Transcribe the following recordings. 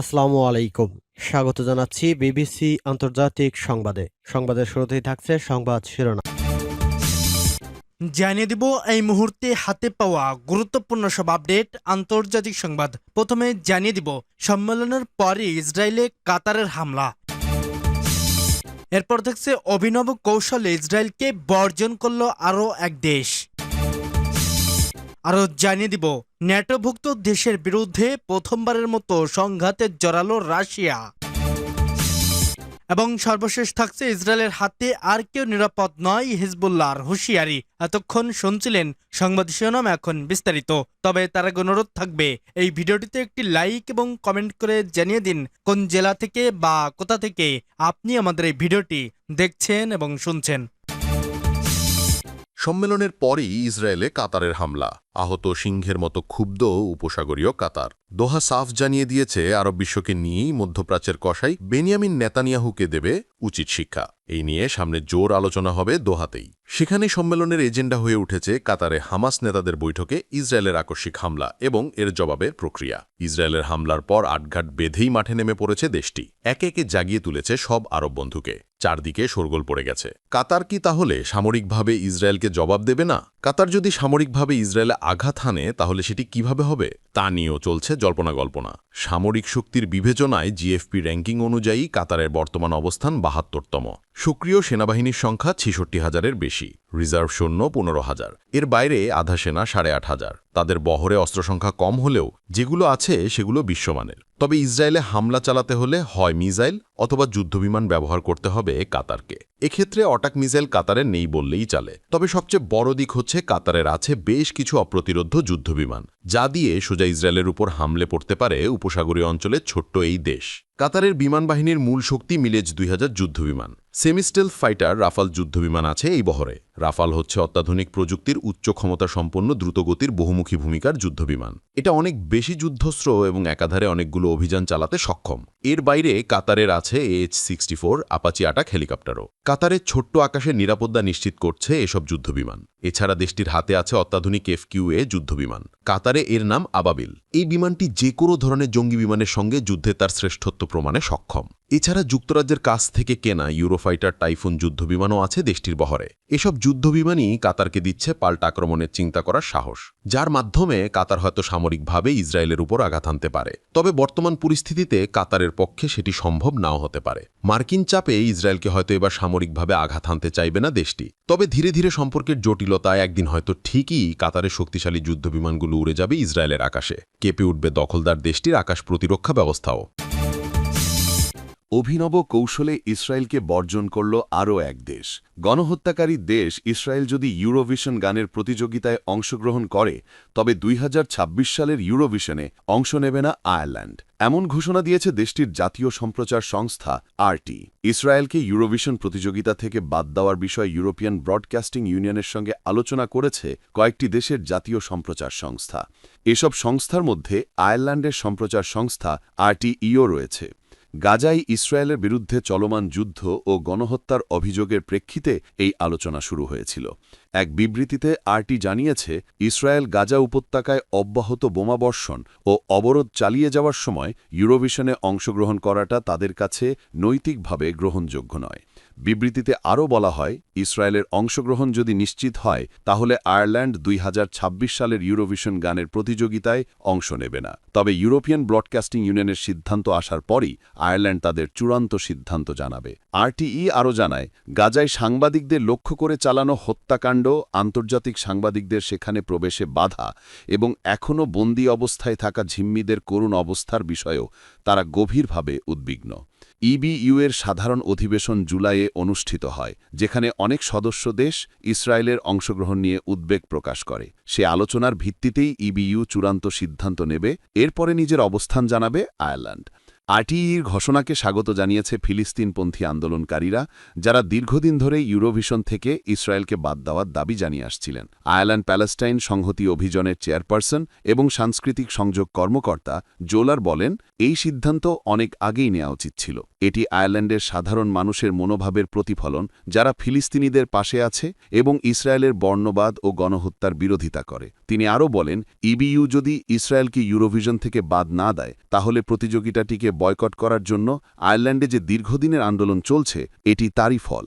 আসসালামু আলাইকুম। স্বাগত জানাচ্ছি বিবিসি আন্তর্জাতিক সংবাদে। সংবাদের শুরুতেই থাকছে সংবাদ শিরোনাম। জানিয়ে দিব এই মুহূর্তে হাতে পাওয়া গুরুত্বপূর্ণ সব আপডেট, আন্তর্জাতিক সংবাদ। প্রথমে জানিয়ে দিব সম্মেলনের পরে ইসরায়েলে কাতারের হামলা। এরপর থাকছে অভিনব কৌশলে ইসরায়েলকে বর্জন করল আরও এক দেশ। আরও জানিয়ে দিব, ন্যাটোভুক্ত দেশের বিরুদ্ধে প্রথমবারের মতো সংঘাতে জড়ালো রাশিয়া। এবং সর্বশেষ থাকছে ইসরায়েলের হাতে আর কেউ নিরাপদ নয় হিজবুল্লাহর হুঁশিয়ারি। এতক্ষণ শুনছিলেন সংবাদ শিরোনাম এখন বিস্তারিত। তবে তার অনুরোধ থাকবে, এই ভিডিওটিতে একটি লাইক এবং কমেন্ট করে জানিয়ে দিন, কোন জেলা থেকে বা কোথা থেকে আপনি আমাদের এই ভিডিওটি দেখছেন এবং শুনছেন। সম্মেলনের পরেই ইসরায়েলে কাতারের হামলা। আহত সিংহের মতো ক্ষুব্ধ উপসাগরীয় কাতার। দোহা সাফ জানিয়ে দিয়েছে, আরব বিশ্বকে নিয়েই মধ্যপ্রাচ্যের কষাই বেনিয়ামিন নেতানিয়াহুকে দেবে উচিত শিক্ষা। এই নিয়ে সামনে জোর আলোচনা হবে দোহাতেই। সেখানে সম্মেলনের এজেন্ডা হয়ে উঠেছে কাতারে হামাস নেতাদের বৈঠকে ইসরায়েলের আকস্মিক হামলা এবং এর জবাবের প্রক্রিয়া। ইসরায়েলের হামলার পর আটঘাট বেঁধেই মাঠে নেমে পড়েছে দেশটি। একে একে জাগিয়ে তুলেছে সব আরব বন্ধুকে। চারদিকে শোরগোল পড়ে গেছে। কাতার কি তাহলে সামরিকভাবে ইসরায়েলকে জবাব দেবে না? কাতার যদি সামরিকভাবে ইসরায়েলে আঘাত হানে, তাহলে সেটি কীভাবে হবে? তা নিয়েও চলছে জল্পনা গল্পনা সামরিক শক্তির বিবেচনায় জিএফপি র্যাঙ্কিং অনুযায়ী কাতারের বর্তমান অবস্থান বাহাত্তরতম। সক্রিয় সেনাবাহিনীর সংখ্যা ছেষট্টি হাজারের বেশি। রিজার্ভ সৈন্য পনেরো হাজার। এর বাইরে আধা সেনা সাড়ে আট হাজার। তাদের বহরে অস্ত্র সংখ্যা কম হলেও যেগুলো আছে সেগুলো বিশ্বমানের। তবে ইসরায়েলে হামলা চালাতে হলে হয় মিসাইল অথবা যুদ্ধবিমান ব্যবহার করতে হবে কাতারকে। এক্ষেত্রে অটাক মিসাইল কাতারের নেই বললেই চলে। তবে সবচেয়ে বড় দিক হচ্ছে কাতারের আছে বেশ কিছু অপ্রতিরোধ যুদ্ধবিমান যা দিয়ে সোজা ইসরায়েলের উপর হামলে পড়তে পারে উপসাগরীয় অঞ্চলের ছোট্ট এই দেশ। কাতারের বিমান বাহিনীর মূল শক্তি মিলেজ দুই হাজার যুদ্ধবিমান। সেমিস্টেল ফাইটার রাফাল যুদ্ধবিমান আছে এই বহরে। রাফাল হচ্ছে অত্যাধুনিক প্রযুক্তির উচ্চ ক্ষমতা সম্পন্ন দ্রুতগতির বহুমুখী ভূমিকার যুদ্ধবিমান। এটা অনেক বেশি যুদ্ধস্ত্র এবং একাধারে অনেকগুলো অভিযান চালাতে সক্ষম। এর বাইরে কাতারের আছে H sixty four, Apache attack হেলিকপ্টারও। কাতারের ছোট্ট আকাশে নিরাপত্তা নিশ্চিত করছে এসব যুদ্ধবিমান। এছাড়া দেশটির হাতে আছে অত্যাধুনিক এফকিউএ যুদ্ধবিমান। কাতারে এর নাম আবাবিল। এই বিমানটি যে কোনো ধরনের জঙ্গি বিমানের সঙ্গে যুদ্ধে তার শ্রেষ্ঠত্ব প্রমাণে সক্ষম। এছাড়া যুক্তরাজ্যের কাছ থেকে কেনা ইউরোফাইটার, টাইফুন যুদ্ধবিমানও আছে দেশটির বহরে। এসব যুদ্ধবিমানই কাতারকে দিচ্ছে পাল্টা আক্রমণের চিন্তা করার সাহস, যার মাধ্যমে কাতার হয়তো সামরিকভাবে ইসরায়েলের উপর আঘাত আনতে পারে। তবে বর্তমান পরিস্থিতিতে কাতারের পক্ষে সেটি সম্ভব নাও হতে পারে। মার্কিন চাপে ইসরায়েলকে হয়তো এবার সামরিকভাবে আঘাত আনতে চাইবে না দেশটি। তবে ধীরে ধীরে সম্পর্কের জটিলতায় একদিন হয়তো ঠিকই কাতারের শক্তিশালী যুদ্ধবিমানগুলো উড়ে যাবে ইসরায়েলের আকাশে। কেঁপে উঠবে দখলদার দেশটির আকাশ প্রতিরক্ষা ব্যবস্থাও। অভিনব কৌশলে ইসরায়েলকে বর্জন করল আরও এক দেশ। গণহত্যাকারী দেশ ইসরায়েল যদি ইউরোভিশন গানের প্রতিযোগিতায় অংশগ্রহণ করে, তবে দুই হাজার ছাব্বিশ সালের ইউরোভিশনে অংশ নেবে না আয়ারল্যান্ড। এমন ঘোষণা দিয়েছে দেশটির জাতীয় সম্প্রচার সংস্থা আরটি। ইসরায়েলকে ইউরোভিশন প্রতিযোগিতা থেকে বাদ দেওয়ার বিষয়ে ইউরোপিয়ান ব্রডকাস্টিং ইউনিয়নের সঙ্গে আলোচনা করেছে কয়েকটি দেশের জাতীয় সম্প্রচার সংস্থা। এসব সংস্থার মধ্যে আয়ারল্যান্ডের সম্প্রচার সংস্থা আরটিইও রয়েছে। গাজায় ইসরায়েলের বিরুদ্ধে চলমান যুদ্ধ ও গণহত্যার অভিযোগের প্রেক্ষিতে এই আলোচনা শুরু হয়েছিল। এক বিবৃতিতে আরটি জানিয়েছে, ইসরায়েল গাজা উপত্যকায় অব্যাহত বোমাবর্ষণ ও অবরোধ চালিয়ে যাওয়ার সময় ইউরোভিশনে অংশগ্রহণ করাটা তাদের কাছে নৈতিকভাবে গ্রহণযোগ্য নয়। বিবৃতিতে আরও বলা হয়, ইসরায়েলের অংশগ্রহণ যদি নিশ্চিত হয়, তাহলে আয়ারল্যান্ড দুই হাজার ছাব্বিশ সালের ইউরোভিশন গানের প্রতিযোগিতায় অংশ নেবে না। তবে ইউরোপিয়ান ব্রডকাস্টিং ইউনিয়নের সিদ্ধান্ত আসার পরই আয়ারল্যান্ড তাদের চূড়ান্ত সিদ্ধান্ত জানাবে। আরটিই আরও জানায়, গাজায় সাংবাদিকদের লক্ষ্য করে চালানো হত্যাকাণ্ড, আন্তর্জাতিক সাংবাদিকদের সেখানে প্রবেশে বাধা এবং এখনও বন্দি অবস্থায় থাকা ঝিম্মিদের করুণ অবস্থার বিষয়েও তারা গভীরভাবে উদ্বিগ্ন। ইবিইউ এর সাধারণ অধিবেশন জুলাইয়ে অনুষ্ঠিত হয়, যেখানে অনেক সদস্য দেশ ইসরায়েলের অংশগ্রহণ নিয়ে উদ্বেগ প্রকাশ করে। সে আলোচনার ভিত্তিতেই ইবিইউ চূড়ান্ত সিদ্ধান্ত নেবে, এরপরে নিজের অবস্থান জানাবে আয়ারল্যান্ড। আরটিইর ঘোষণাকে স্বাগত জানিয়েছে ফিলিস্তিনপন্থী আন্দোলনকারীরা, যারা দীর্ঘদিন ধরে ইউরোভিশন থেকে ইসরায়েলকে বাদ দেওয়ার দাবি জানিয়ে আসছিলেন। আয়ারল্যান্ড প্যালেস্টাইন সংহতি অভিযানের চেয়ারপারসন এবং সাংস্কৃতিক সংযোগ কর্মকর্তা জোলার বলেন, এই সিদ্ধান্ত অনেক আগেই নেওয়া উচিত ছিল। এটি আয়ারল্যান্ডের সাধারণ মানুষের মনোভাবের প্রতিফলন যারা ফিলিস্তিনিদের পাশে আছে এবং ইসরায়েলের বর্ণবাদ ও গণহত্যার বিরোধিতা করে। তিনি আরও বলেন, ইবিইউ যদি ইসরায়েলকে ইউরোভিশন থেকে বাদ না দেয়, তাহলে প্রতিযোগিতাটিকে বয়কট করার জন্য আয়ারল্যান্ডে যে দীর্ঘদিনের আন্দোলন চলছে, এটি তারই ফল।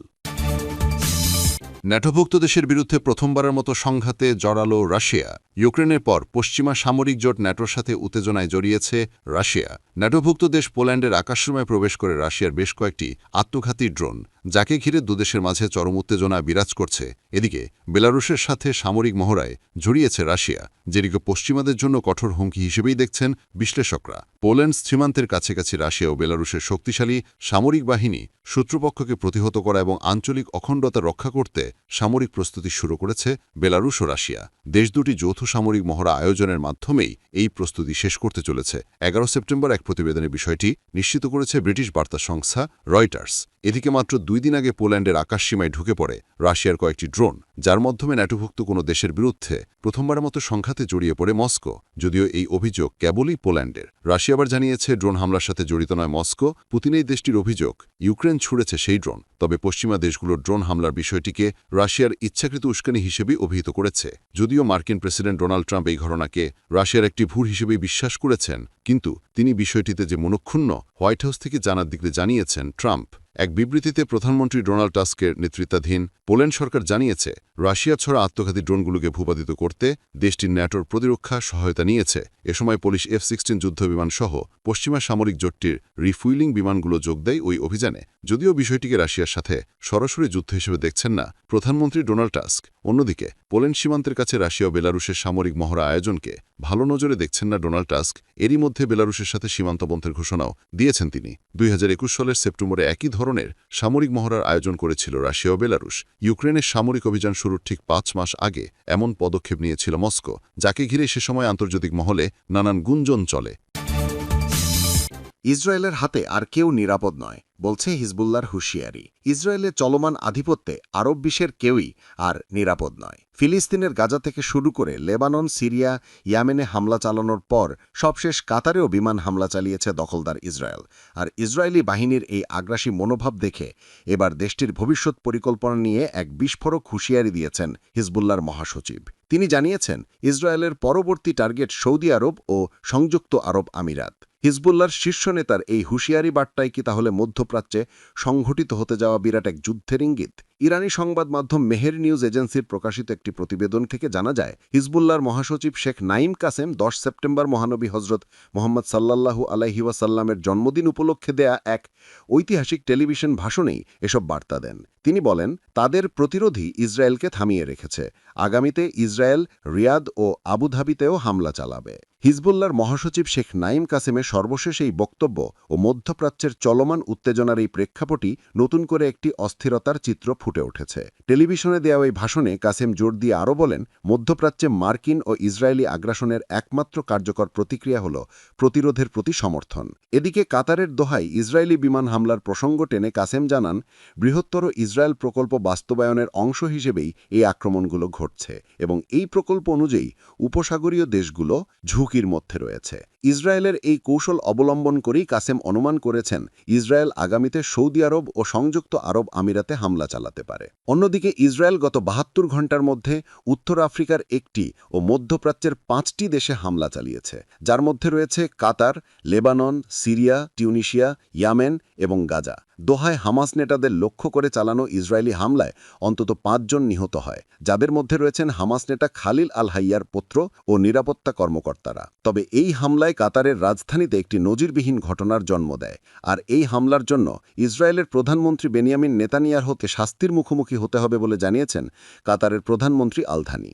ন্যাটোভুক্ত দেশের বিরুদ্ধে প্রথমবারের মতো সংঘাতে জড়ালো রাশিয়া। ইউক্রেনের পর পশ্চিমা সামরিক জোট ন্যাটোর সাথে উত্তেজনায় জড়িয়েছে রাশিয়া। ন্যাটোভুক্ত দেশ পোল্যান্ডের আকাশসীমায় প্রবেশ করে রাশিয়ার বেশ কয়েকটি আত্মঘাতী ড্রোন যাকে ঘিরে দুদেশের মাঝে চরম উত্তেজনা বিরাজ করছে। এদিকে, বেলারুশের সাথে সামরিক মহড়ায় জড়িয়েছে রাশিয়া, যেটিকে পশ্চিমাদের জন্য কঠোর হুমকি হিসেবেই দেখছেন বিশ্লেষকরা। পোল্যান্ড সীমান্তের কাছাকাছি রাশিয়া ও বেলারুশের শক্তিশালী সামরিক বাহিনী শত্রুপক্ষকে প্রতিহত করা এবং আঞ্চলিক অখণ্ডতা রক্ষা করতে সামরিক প্রস্তুতি শুরু করেছে বেলারুশ ও রাশিয়া। দেশ দুটি যৌথ সামরিক মহড়া আয়োজনের মাধ্যমেই এই প্রস্তুতি শেষ করতে চলেছে। এগারো সেপ্টেম্বর এক প্রতিবেদনে বিষয়টি নিশ্চিত করেছে ব্রিটিশ বার্তা সংস্থা রয়টার্স। এদিকে মাত্র দুই দিন আগে পোল্যান্ডের আকাশসীমায় ঢুকে পড়ে রাশিয়ার কয়েকটি ড্রোন, যার মাধ্যমে ন্যাটোভুক্ত কোনো দেশের বিরুদ্ধে প্রথমবারের মতো সংঘাতে জড়িয়ে পড়ে মস্কো, যদিও এই অভিযোগ কেবলই পোল্যান্ডের। রাশিয়া আবার জানিয়েছে, ড্রোন হামলার সাথে জড়িত নয় মস্কো। পুতিন এই দেশটির অভিযোগ, ইউক্রেন ছুড়েছে সেই ড্রোন, তবে পশ্চিমা দেশগুলোর ড্রোন হামলার বিষয়টিকে রাশিয়ার ইচ্ছাকৃত উস্কানি হিসেবেই অভিহিত করেছে। যদিও মার্কিন প্রেসিডেন্ট ডোনাল্ড ট্রাম্প এই ঘটনাকে রাশিয়ার একটি ভুল হিসেবেই বিশ্বাস করেছেন, কিন্তু তিনি বিষয়টিতে যে মনক্ষুণ্ণ, হোয়াইট হাউস থেকে জানার দিকে জানিয়েছেন ট্রাম্প। এক বিবৃতিতে প্রধানমন্ত্রী ডোনাল্ড টাস্কের নেতৃত্বাধীন পোল্যান্ড সরকার জানিয়েছে, রাশিয়া ছড়া আত্মঘাতী ড্রোনগুলোকে ভূপাতিত করতে দেশটির ন্যাটোর প্রতিরক্ষা সহায়তা নিয়েছে। এ সময় পুলিশ এফ সিক্সটিন যুদ্ধবিমান সহ পশ্চিমা সামরিক জোটটির রিফুইলিং বিমানগুলো যোগ দেয় ওই অভিযানে। যদিও বিষয়টিকে রাশিয়ার সাথে সরাসরি যুদ্ধ হিসেবে দেখছেন না প্রধানমন্ত্রী ডোনাল্ড টাস্ক। অন্যদিকে, পোল্যান্ড সীমান্তের কাছে রাশিয়া ও বেলারুশের সামরিক মহড়া আয়োজনকে ভালো নজরে দেখছেন না ডোনাল্ড টাস্ক। এরই মধ্যে বেলারুশের সাথে সীমান্তবন্ধের ঘোষণাও দিয়েছেন তিনি। দুই হাজার একুশ সালের সেপ্টেম্বরে একই ধরনের সামরিক মহড়ার আয়োজন করেছিল রাশিয়া ও বেলারুশ। ইউক্রেনের সামরিক অভিযান শুরুর ঠিক পাঁচ মাস আগে এমন পদক্ষেপ নিয়েছিল মস্কো, যাকে ঘিরে সে সময় আন্তর্জাতিক মহলে নানান গুঞ্জন চলে। ইসরায়েলের হাতে আর কেউ নিরাপদ নয়, বলছে হিজবুল্লার হুঁশিয়ারি। ইসরায়েলের চলমান আধিপত্যে আরব বিশ্বের কেউই আর নিরাপদ নয়। ফিলিস্তিনের গাজা থেকে শুরু করে লেবানন, সিরিয়া, ইয়ামেনে হামলা চালানোর পর সবশেষ কাতারেও বিমান হামলা চালিয়েছে দখলদার ইসরায়েল। আর ইসরায়েলি বাহিনীর এই আগ্রাসী মনোভাব দেখে এবার দেশটির ভবিষ্যৎ পরিকল্পনা নিয়ে এক বিস্ফোরক হুঁশিয়ারি দিয়েছেন হিজবুল্লার মহাসচিব। তিনি জানিয়েছেন, ইসরায়েলের পরবর্তী টার্গেট সৌদি আরব ও সংযুক্ত আরব আমিরাত। হিজবুল্লার শীর্ষ নেতার এই হুঁশিয়ারি বার্তায় কি তাহলে মধ্যপ্রাচ্যে সংঘটিত হতে যাওয়া বিরাট এক যুদ্ধের ইঙ্গিত? ইরানি সংবাদ মাধ্যম মেহের নিউজ এজেন্সির প্রকাশিত একটি প্রতিবেদন থেকে জানা যায় হিজবুল্লার মহাসচিব শেখ নাইম কাসেম দশ সেপ্টেম্বর মহানবী হজরত মোহাম্মদ সাল্লাল্লাহু আলাইহি ওয়াসাল্লামের জন্মদিন উপলক্ষে দেয়া এক ঐতিহাসিক টেলিভিশন ভাষণেই এসব বার্তা দেন। তিনি বলেন, তাদের প্রতিরোধী ইসরায়েলকে থামিয়ে রেখেছে। আগামীতে ইসরায়েল, রিয়াদ ও আবুধাবিতেও হামলা চালাবে। হিজবুল্লার মহাসচিব শেখ নাইম কাসেমের সর্বশেষ এই বক্তব্য ও মধ্যপ্রাচ্যের চলমান উত্তেজনার এই প্রেক্ষাপটই নতুন করে একটি অস্থিরতার চিত্র ফুটে উঠেছে। টেলিভিশনে দেওয়া ওই ভাষণে কাসেম জোর দিয়ে আরও বলেন, মধ্যপ্রাচ্যে মার্কিন ও ইসরায়েলি আগ্রাসনের একমাত্র কার্যকর প্রতিক্রিয়া হল প্রতিরোধের প্রতি সমর্থন। এদিকে কাতারের দোহায় ইসরায়েলি বিমান হামলার প্রসঙ্গ টেনে কাসেম জানান, বৃহত্তর ইসরায়েল প্রকল্প বাস্তবায়নের অংশ হিসেবেই এই আক্রমণগুলো ঘটছে এবং এই প্রকল্প অনুযায়ী উপসাগরীয় দেশগুলো ঝুঁকির মধ্যে রয়েছে। ইসরায়েলের এই কৌশল অবলম্বন করেই কাসেম অনুমান করেছেন, ইসরায়েল আগামীতে সৌদি আরব ও সংযুক্ত আরব আমিরাতে হামলা চালাতে পারে। অন্যদিকে ইসরায়েল গত বাহাত্তর ঘণ্টার মধ্যে উত্তর আফ্রিকার একটি ও মধ্যপ্রাচ্যের পাঁচটি দেশে হামলা চালিয়েছে। যার মধ্যে রয়েছে Qatar, Lebanon, Syria, Tunisia, Yemen এবং গাজা। দোহায় হামাস নেতাদের লক্ষ্য করে চালানো ইসরায়েলি হামলায় অন্তত পাঁচজন নিহত হয়, যাদের মধ্যে রয়েছেন হামাস নেতা খালিল আল হাইয়ার পুত্র ও নিরাপত্তা কর্মকর্তারা। তবে এই হামলায় কাতারের রাজধানীতে একটি নজিরবিহীন ঘটনার জন্ম দেয়, আর এই হামলার জন্য ইসরায়েলের প্রধানমন্ত্রী বেনিয়ামিন নেতানিয়ার হতে শাস্তির মুখোমুখি হতে হবে বলে জানিয়েছেন কাতারের প্রধানমন্ত্রী আলধানি